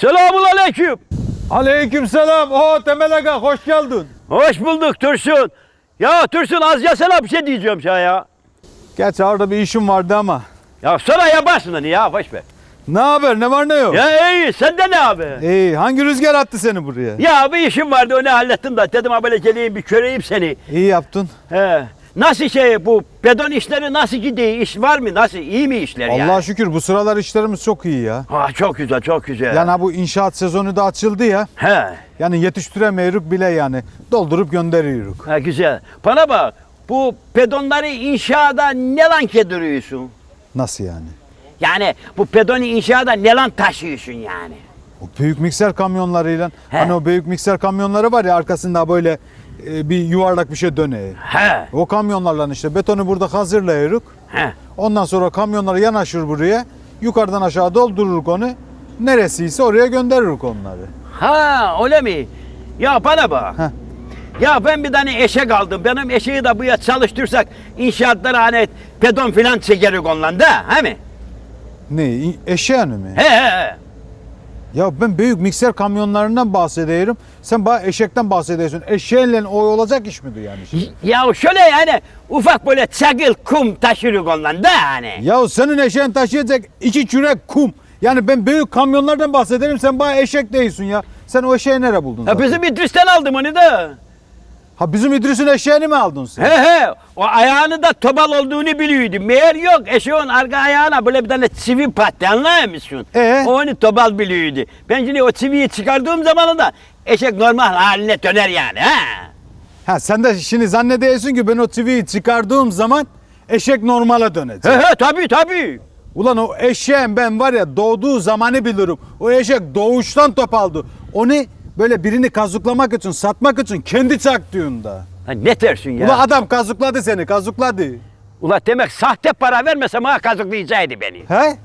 Selamun aleyküm. Aleykümselam. Oo Temel Aga hoş geldin. Hoş bulduk Tursun. Ya Tursun az yasana bir şey diyeceğim sana ya. Geç orada bir işim vardı ama. Ya sonra yaparsın hani ya boş ver. Ne haber ne var ne yok? Ya iyi sende ne abi? İyi hangi rüzgar attı seni buraya? Ya bir işim vardı onu hallettim da dedim ha böyle geleyim bir köreyim seni. İyi yaptın. He. Nasıl şey bu bedon işleri nasıl gidiyor? İş var mı? Nasıl? iyi mi işler yani? Allah'a şükür bu sıralar işlerimiz çok iyi ya. Ha, çok güzel çok güzel. Yani ha bu inşaat sezonu da açıldı ya. He. Yani yetiştiremiyoruz bile yani. Doldurup gönderiyoruz. Ha güzel. Bana bak. Bu pedonları inşaada ne lan kediriyorsun? Nasıl yani? Yani bu pedonu inşaada ne lan taşıyorsun yani? O büyük mikser kamyonlarıyla. He. Hani o büyük mikser kamyonları var ya arkasında böyle e, bir yuvarlak bir şey dönüyor. He. O kamyonlarla işte betonu burada hazırlayırız. He. Ondan sonra kamyonlar yanaşır buraya. Yukarıdan aşağı doldururuk onu. Neresiyse oraya gönderirik onları. Ha öyle mi? Ya bana bak. Heh. Ya ben bir tane eşek aldım. Benim eşeği de buraya çalıştırsak inşaatlara hani pedon filan çekerik onunla da. He mi? Ne? Eşeğini mi? He he he. Ya ben büyük mikser kamyonlarından bahsediyorum. Sen bana eşekten bahsediyorsun. Eşeğinle o olacak iş midir yani? şimdi? Ya şöyle yani ufak böyle çakıl kum taşırık onunla da hani. Ya senin eşeğin taşıyacak iki kürek kum. Yani ben büyük kamyonlardan bahsederim. Sen bana eşek değilsin ya. Sen o eşeği nereye buldun? Zaten? bizim İdris'ten aldım onu da. Ha bizim İdris'in eşeğini mi aldın sen? He he. O ayağını da tobal olduğunu biliyordum. Meğer yok eşeğin arka ayağına böyle bir tane çivi pattı anlıyor musun? Ee? O onu tobal biliyordu. Ben şimdi o çiviyi çıkardığım zaman da eşek normal haline döner yani. Ha? Ha sen de şimdi zannediyorsun ki ben o TV'yi çıkardığım zaman eşek normale dönecek. He he tabii tabii. Ulan o eşeğin ben var ya doğduğu zamanı bilirim. O eşek doğuştan top aldı. Onu böyle birini kazıklamak için, satmak için kendi çaktığında. Ha, ne dersin ya? Ula, adam kazıkladı seni, kazıkladı. demek sahte para vermesem ha kazıklayacaktı beni. He?